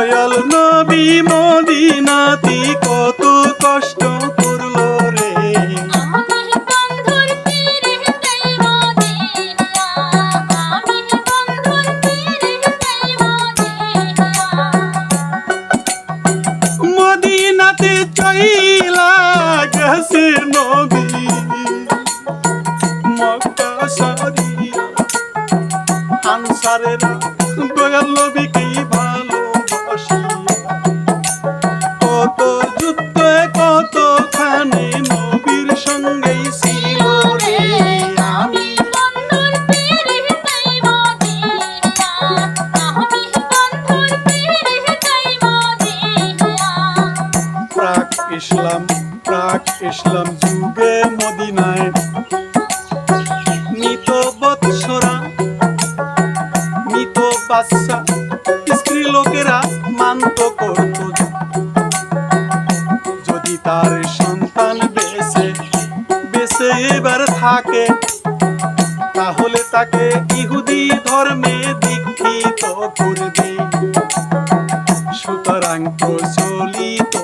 দয়াল নবী মদিনাতি কত কষ্ট সুতরাং চলিত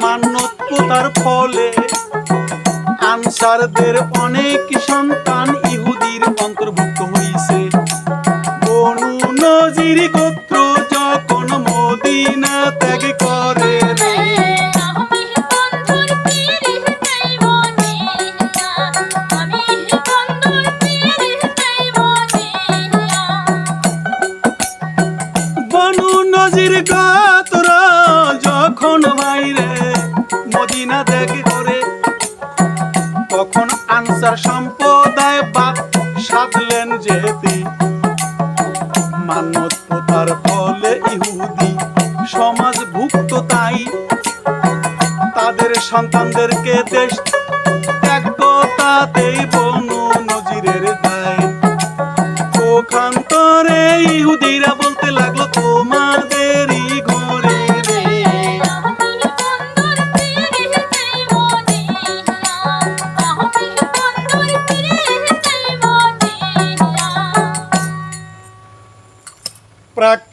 মান্যত ফলে আনসারদের অনেক সন্তান ইহুদির অন্তর্ভুক্ত হয়েছে বনু নজির গোত্র যখন মদিনা ত্যাগ করে সাধলেন যেতে মানত ফলে ইহুদি সমাজ ভুক্ত তাই। তাদের সন্তানদেরকে দেশ ত্যাগতাতেই বনু নজিরের দায়। ওখান্তরে ইহুদিরা বলতে লাগল তোমাদেরই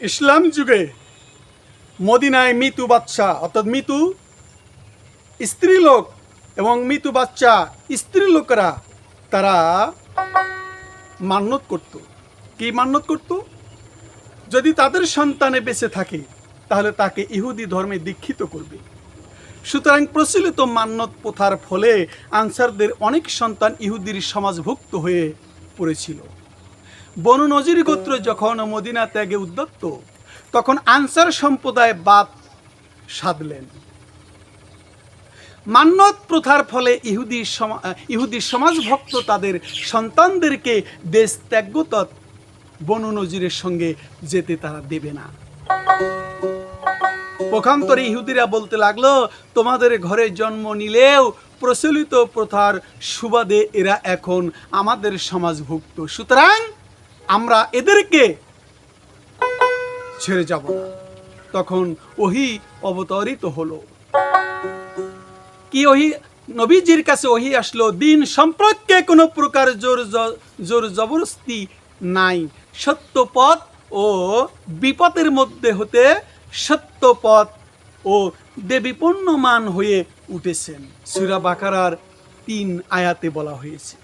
ইসলাম যুগে মদিনায় মিতু বাচ্চা, অর্থাৎ মিতু স্ত্রীলোক এবং মিতু বাচ্চা স্ত্রী লোকেরা তারা মান্যত করত। কি মান্যত করত? যদি তাদের সন্তানে বেঁচে থাকে, তাহলে তাকে ইহুদি ধর্মে দীক্ষিত করবে। সুতরাং প্রচলিত মান্যত প্রথার ফলে আনসারদের অনেক সন্তান ইহুদির সমাজভুক্ত হয়ে পড়েছিল। বনু নজির গোত্র যখন মদিনা ত্যাগে উদ্যত্ত তখন আনসার সম্প্রদায় বাদ সাধলেন। মান্যত প্রথার ফলে ইহুদি ইহুদি সমাজভক্ত তাদের সন্তানদেরকে দেশ ত্যাগত বনু নজিরের সঙ্গে যেতে তারা দেবে না। পক্ষান্তরে ইহুদিরা বলতে লাগল, তোমাদের ঘরে জন্ম নিলেও প্রচলিত প্রথার সুবাদে এরা এখন আমাদের সমাজভুক্ত। সুতরাং আমরা এদেরকে ছেড়ে যাব না। তখন ওহি অবতরিত হলো। কি ওহি? নবীজির কাছে ওহি আসলো, দিন সম্পর্কে কোনো প্রকার জোর জোর জবরদস্তি নাই। সত্য পথ ও বিপদের মধ্যে হতে সত্য পথ ও দেবীপূর্ণমান হয়ে উঠেছেন। সুরা বাকারার তিন আয়াতে বলা হয়েছে।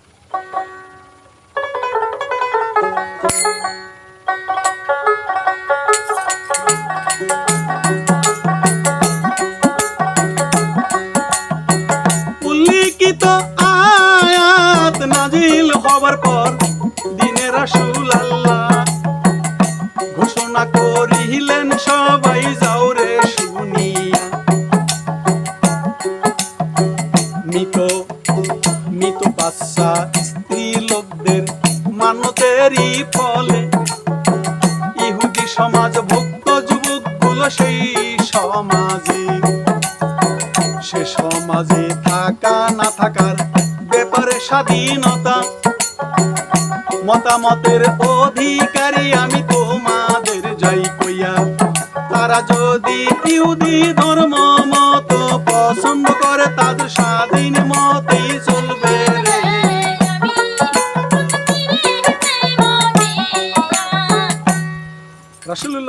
সমাজ ভুক্ত যুবকগুলো সেই সমাজে। সে সমাজে থাকা না থাকার ব্যাপারে স্বাধীনতা। মতামতের অধিকারী আমি তোমাদের যাই কইয়া, তারা যদি ইহুদি ধর্ম মত পছন্দ করে, তাদের স্বাধীন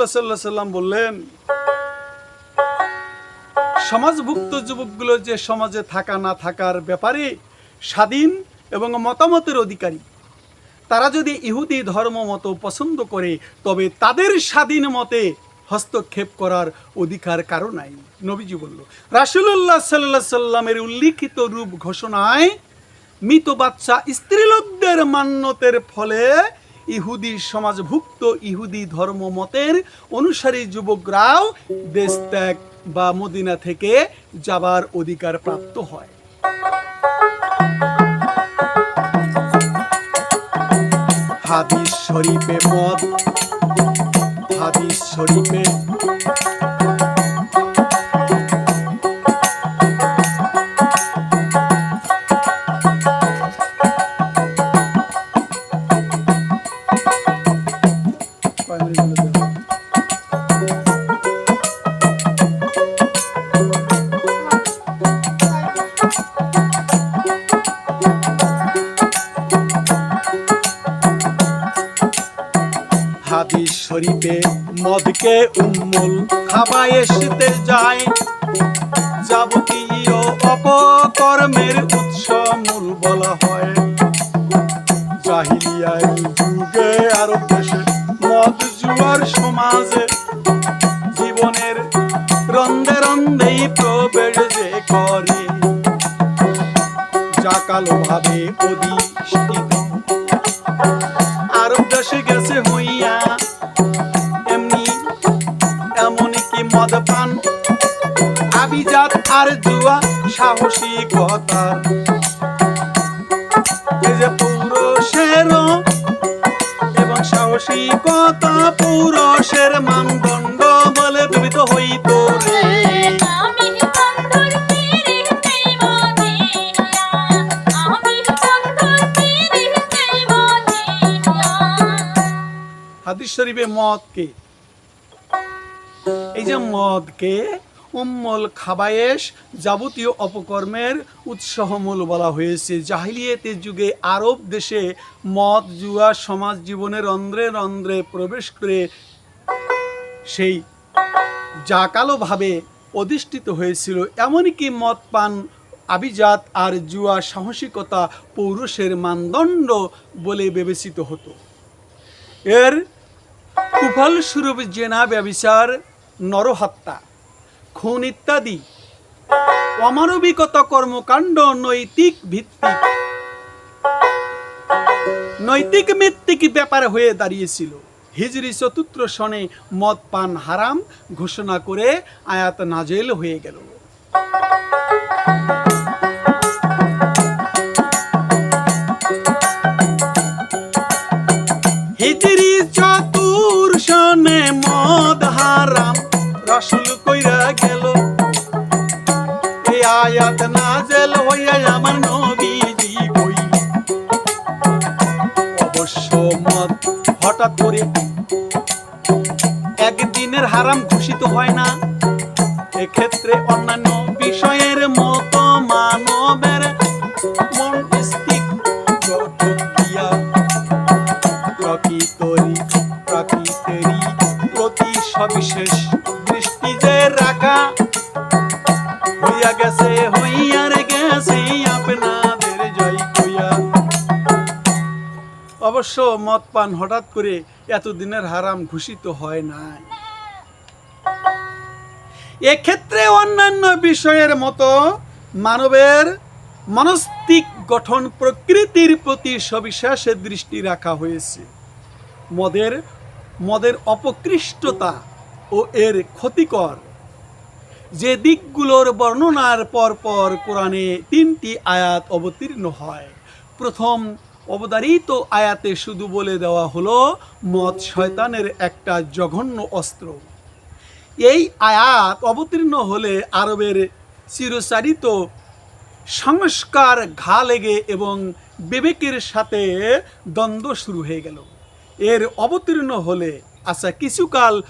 রাসূলুল্লাহ সাল্লাহ সাল্লাম বললেন, সমাজভুক্ত যুবকগুলো যে সমাজে থাকা না থাকার ব্যাপারে স্বাধীন এবং মতামতের অধিকারী, তারা যদি ইহুদি ধর্ম মতো পছন্দ করে, তবে তাদের স্বাধীন মতে হস্তক্ষেপ করার অধিকার কারও নাই। নবীজি বলল রাসুল্লাহ সাল্লাহ সাল্লামের উল্লিখিত রূপ ঘোষণায় মৃত বাচ্চা স্ত্রীলোকদের মান্যতের ফলে ইহুদি সমাজভুক্ত ইহুদি ধর্ম মতের অনুসারী যুবকরাও দেশ ত্যাগ বা মদিনা থেকে যাবার অধিকার প্রাপ্ত হয়। হাদিস শরীফে মদ হাদিস শরীফে মদকে উম্মুল খাবায়েশতে যায়। যাবতীয় অপকর্মের উৎস মূল বলা হয়। জাহিলিয়ার যুগে আরব দেশে মদ জুয়ার সমাজে জীবনের রন্ধে রন্ধেই প্রবেশ যে করে। যা কালো ভাবে অধিষ্ঠিত সাহসিকতা। এই যে পুরুষের এবং সাহসিকতা, পুরুষের মানদণ্ড বলে বিবিধ হইত রে হাদিস শরীফে মদকে। এই যে মদকে উম্মল খাবায়েশ যাবতীয় অপকর্মের উৎসাহমূল বলা হয়েছে। জাহিলিয়েতের যুগে আরব দেশে মদ, জুয়া, সমাজ জীবনের রন্ধ্রে রন্ধ্রে প্রবেশ করে সেই জাকালোভাবে অধিষ্ঠিত হয়েছিল। এমনকি মদ পান, আভিজাত আর জুয়া সাহসিকতা পৌরুষের মানদণ্ড বলে বিবেচিত হতো। এর কুফল স্বরূপ জেনা ব্যবিচার নরহত্যা খুন ইত্যাদি। অমানবিকতা কর্মকাণ্ড, নৈতিক ভিত্তিক নৈতিক ভিত্তিক ব্যাপার হয়ে দাঁড়িয়েছিল। হিজরি চতুর্থ সনে মদ পান হারাম ঘোষণা করে আয়াত নাজেল হয়ে গেল। হইয়া আমার অবশ্য মত হঠাৎ করে একদিনের হারাম ঘোষিত হয় না এক্ষেত্রে অন্যান্য অবশ্য মদ পান হঠাৎ করে এতদিনের হারাম ঘোষিত হয় নাই। এক্ষেত্রে অন্যান্য বিষয়ের মতো মানবের মনস্তিক গঠন প্রকৃতির প্রতি সবিশেষে দৃষ্টি রাখা হয়েছে। মদের মদের অপকৃষ্টতা ও এর ক্ষতিকর যে দিকগুলোর বর্ণনার পর পর কোরআনে তিনটি আয়াত অবতীর্ণ হয়। প্রথম অবতারিত আয়াতে শুধু বলে দেওয়া হলো, মদ শয়তানের একটা জঘন্য অস্ত্র। এই আয়াত অবতীর্ণ হলে আরবের চিরচারিত সংস্কার ঘা লেগে এবং বিবেকের সাথে দ্বন্দ্ব শুরু হয়ে গেল। এর অবতীর্ণ হলে আচ্ছা কিছুকাল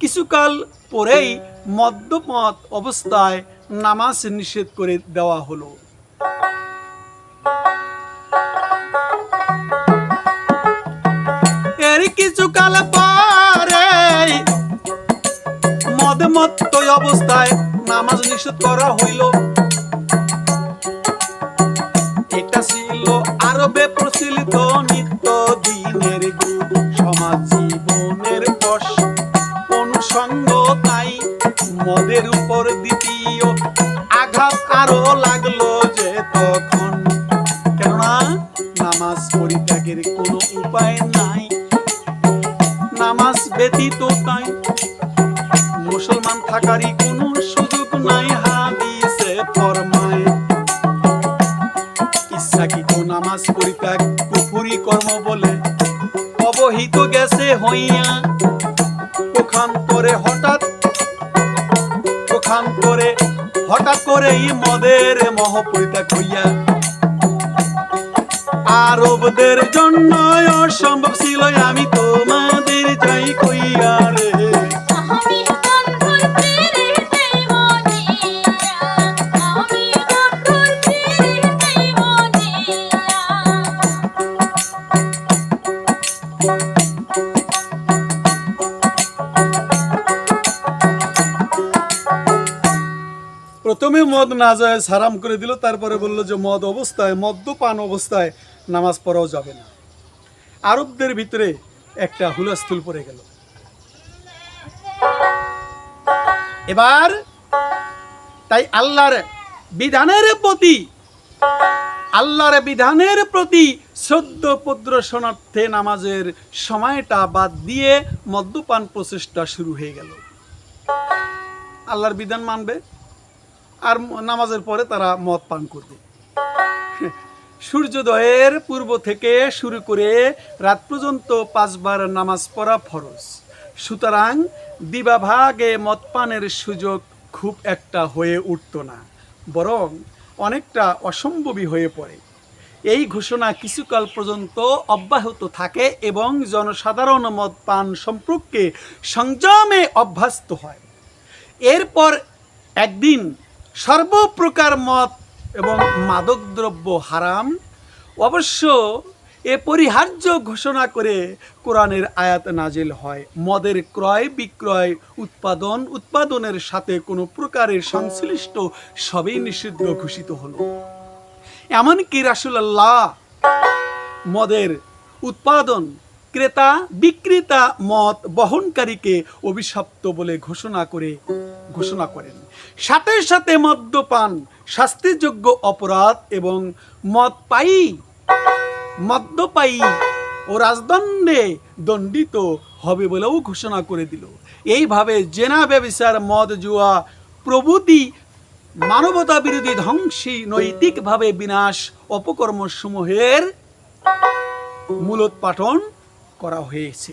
কিছুকাল পরেই মদ্যপথ অবস্থায় নামাজ নিষেধ করে দেওয়া হলো। কিছুকাল পরে মদমত্ত অবস্থায় নামাজ নিষেধ করা হইল। এটা ছিল আরবে প্রচলিত নিত্য দিনের সমাজ জীবনের অনুষঙ্গ তাই মদের উপর ব্যতীত তাই। মুসলমান থাকারই কোনো সুযোগ নাই, হাদিসে ফরমায়। ইচ্ছাকৃত নামাজ পরিত্যাগ? কুফুরি কর্ম বলে অবহিত গেছে হইয়া। পক্ষান্তরে হঠাৎ পক্ষান্তরে হঠাৎ করেই মদের মহ পরিত্যাগ হইয়া। আরবদের জন্য অসম্ভব ছিল, আমি তোমাদের মদ না যায় হারাম করে দিল, তারপরে বলল যে মদ অবস্থায়, মদ্যপান অবস্থায় নামাজ পড়াও যাবে না। আরবদের ভিতরে একটা হুলস্থুল পড়ে গেল। এবার তাই আল্লাহর বিধানের প্রতি, আল্লাহর বিধানের প্রতি শ্রদ্ধ প্রদর্শনার্থে নামাজের সময়টা বাদ দিয়ে মদ্যপান প্রচেষ্টা শুরু হয়ে গেল। আল্লাহর বিধান মানবে? আর নামাজের পরে তারা মদ পান করবে। সূর্যোদয়ের পূর্ব থেকে শুরু করে রাত পর্যন্ত পাঁচবার নামাজ পড়া ফরজ। সুতরাং দিবাভাগে মদ পানের সুযোগ খুব একটা হয়ে উঠত না, বরং অনেকটা অসম্ভবই হয়ে পড়ে। এই ঘোষণা কিছুকাল পর্যন্ত অব্যাহত থাকে এবং জনসাধারণ মদ পান সম্পর্কে সংযমে অভ্যস্ত হয়। এরপর একদিন সর্বপ্রকার মদ এবং মাদকদ্রব্য হারাম। অবশ্য এ পরিহার্য ঘোষণা করে কোরআনের আয়াত নাজিল হয়। মদের ক্রয়, বিক্রয়, উৎপাদন, উৎপাদনের সাথে কোনো প্রকারের সংশ্লিষ্ট সবই নিষিদ্ধ ঘোষিত হলো। এমনকি রাসুলাল্লাহ মদের উৎপাদন ক্রেতা বিক্রেতা মদ বহনকারীকে অভিশপ্ত বলে ঘোষণা করে, ঘোষণা করেন। সাথে সাথে মদ্যপান শাস্তিযোগ্য অপরাধ এবং মদ পাই মদ্যপায়ী ও রাজদণ্ডে দণ্ডিত হবে বলেও ঘোষণা করে দিল। এইভাবে জেনা ব্যবসার মদ জুয়া প্রভৃতি মানবতা বিরোধী ধ্বংসী নৈতিকভাবে বিনাশ অপকর্মসমূহের মূলোৎপাটন করা হয়েছে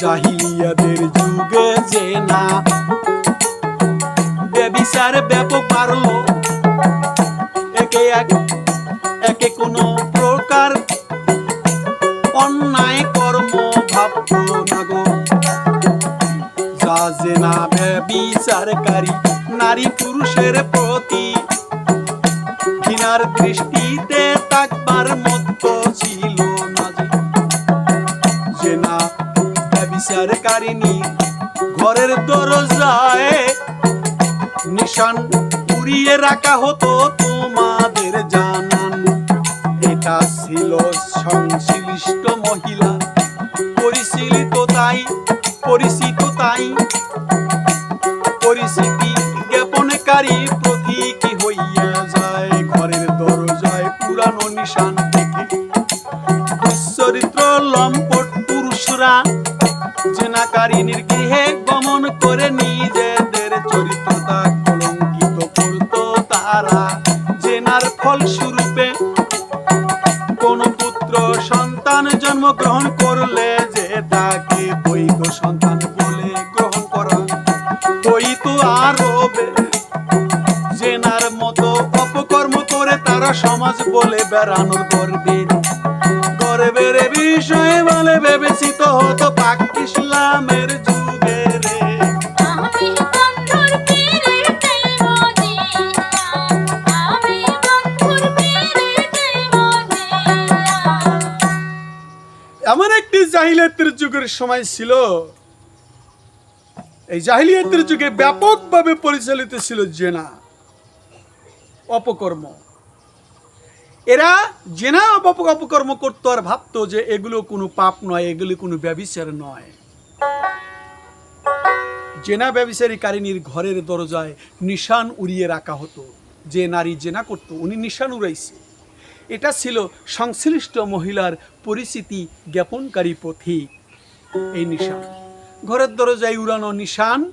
জাহিলিয়াদের যুগে যে না ব্যবিচার ব্যাপক বাড়লো ব্যবিচারকারী নারী পুরুষের প্রতি ঘৃণার দৃষ্টিতে তাকবার মতো ছিল না ঘরের দরজায় নিশান উড়িয়ে রাখা হতো তোমাদের জানান। এটা ছিল সংশ্লিষ্ট মহিলা। পরিশীলিত তাই, পরিচিত তাই পুরানো চরিত্র লম্পট পুরুষরা জেনাকারিনীর গৃহে গমন করে নিজেদের চরিত্রতা কলঙ্কিত করত তারা। জেনার ফলস্বরূপে কোন পুত্র সন্তান জন্মগ্রহণ করলে সমাজ বলে বেড়ানোর গর্বের গর্বের বিষয়ে বলে বিবেচিত হতো পাক ইসলামের যুগে রে। আমি বন্ধুর পিরিতে মজিয়া আমি বন্ধুর পিরিতে মজিয়া জাহিলিয়াতের যুগের সময় ছিল। এই জাহিলিয়াতের যুগে ব্যাপকভাবে পরিচালিত ছিল জেনা। অপকর্ম। এরা জেনা অপ- অপকর্ম করতো আর ভাবতো যে এগুলো কোনো পাপ নয়, এগুলো কোনো ব্যবিচার নয়। জেনা ব্যবিচারী কারিনীর ঘরের দরজায় নিশান উড়িয়ে রাখা হতো, যে নারী জেনা করত, উনি নিশান উড়াইছে। এটা ছিল সংশ্লিষ্ট মহিলার পরিচিতি জ্ঞাপনকারী পথিক এই নিশান। ঘরের দরজায় উড়ানো নিশান,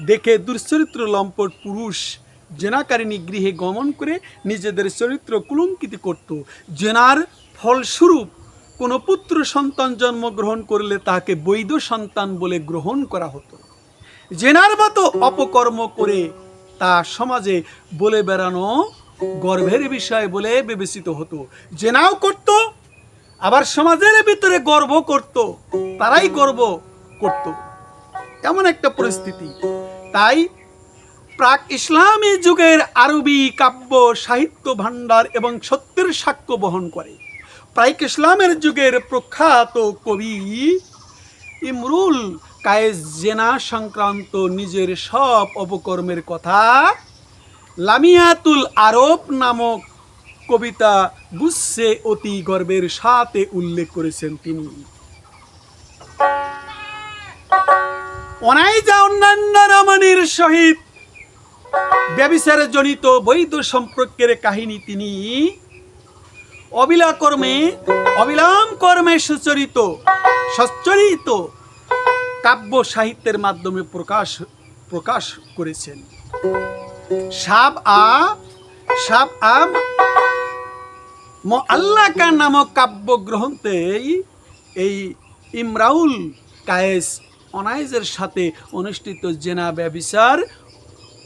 দেখে দুশ্চরিত্র লম্পট পুরুষ জেনাকারিনী গৃহে গমন করে নিজেদের চরিত্র কুলঙ্কিত করত। জেনার ফলস্বরূপ কোনো পুত্র সন্তান জন্মগ্রহণ করলে তাকে বৈধ সন্তান বলে গ্রহণ করা হতো। জেনার মতো অপকর্ম করে তা সমাজে বলে বেড়ানো গর্ভের বিষয় বলে বিবেচিত হতো। জেনাও করত, আবার সমাজের ভিতরে গর্ব করত, তারাই গর্ব করত। এমন একটা পরিস্থিতি। তাই প্রাক ইসলামী যুগের আরবি কাব্য, সাহিত্য ভাণ্ডার এবং সত্যের সাক্ষ্য বহন করে। প্রাক ইসলামের যুগের প্রখ্যাত কবি ইমরুল কায়েস জেনা সংক্রান্ত নিজের সব অপকর্মের কথা লামিয়াতুল আরব নামক কবিতা গুচ্ছে অতি গর্বের সাথে উল্লেখ করেছেন তিনি। অনাইজা অন্যান্য রমণীর সহিত ব্যবিচারে জনিত বৈধ সম্পর্কের কাহিনী তিনি অবিলা কর্মে অবিলাম কর্মে সুচরিত, সচ্চরিত কাব্য সাহিত্যের মাধ্যমে প্রকাশ প্রকাশ করেছেন। সাব আ, সাব আম আল্লাকা নামক কাব্য গ্রন্থেই এই ইমরাউল কায়েস অনাইজের সাথে অনুষ্ঠিত জেনা ব্যবিচার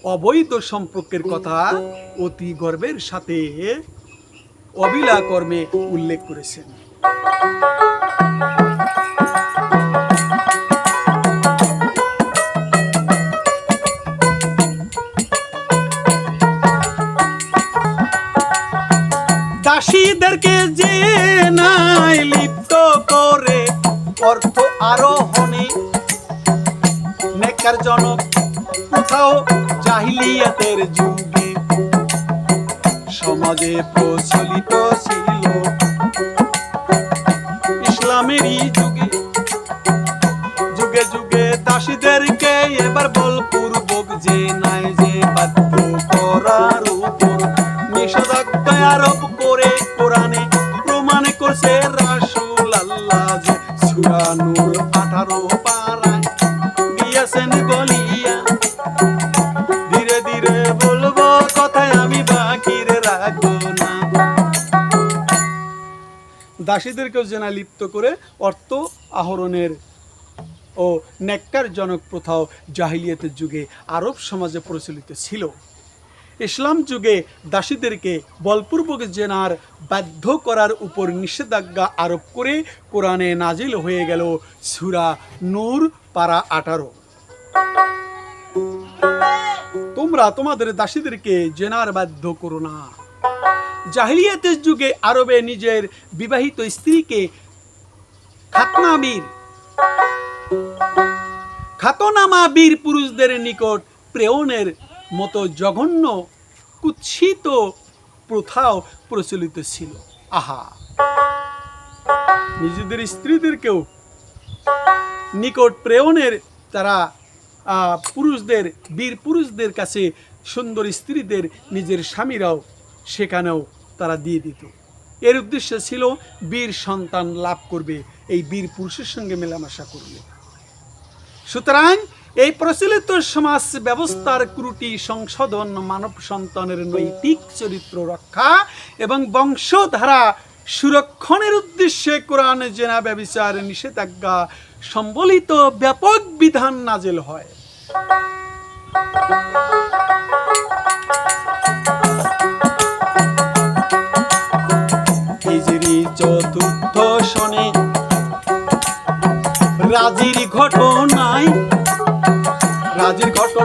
অবৈধ সম্পর্কের কথা অতি গর্বের সাথে অবিলা কর্মে উল্লেখ করেছেন। আরোপ করে কোরআনে প্রমাণ করছে আল্লাহ যে সূরা নূর 18 পারায় দিয়েছেন বলিয়া। ধীরে ধীরে বলব, কথায় আমি বাকির রাখব না। দাসীদেরকেও জেনা লিপ্ত করে অর্থ আহরণের ও নেককারজনক প্রথাও জাহিলিয়াতের যুগে আরব সমাজে প্রচলিত ছিল। ইসলাম যুগে দাসীদেরকে বলপূর্বক জেনার বাধ্য করার উপর নিষেধাজ্ঞা আরোপ করে কোরআনে নাজিল হয়ে গেল সুরা নূর, পারা আঠারো। তোমরা তোমাদের দাসীদেরকে জেনার বাধ্য করো না। জাহিলিয়াতের যুগে আরবে নিজের বিবাহিত স্ত্রীকে খাতনামীর খাতনামা বীর পুরুষদের নিকট প্রেরণের মতো জঘন্য, কুৎসিত প্রথাও প্রচলিত ছিল। আহা! নিজেদের স্ত্রীদেরকেও নিকট প্রেরণের তারা পুরুষদের, বীর পুরুষদের কাছে সুন্দর স্ত্রীদের নিজের স্বামীরাও সেখানেও তারা দিয়ে দিত। এর উদ্দেশ্য ছিল বীর সন্তান লাভ করবে, এই বীর পুরুষের সঙ্গে মেলামেশা করবে। সুতরাং এই প্রচলিত সমাজ ব্যবস্থার ত্রুটি সংশোধন, মানব সন্তানের নৈতিক চরিত্র রক্ষা এবং বংশধারা সুরক্ষণের উদ্দেশ্যে কোরআন জেনা ব্যবিচার নিষেধাজ্ঞা সম্বলিত ব্যাপক বিধান নাজেল হয়। চতুর্থ শনে, রাজির ঘটনায় রাজির ঘটনার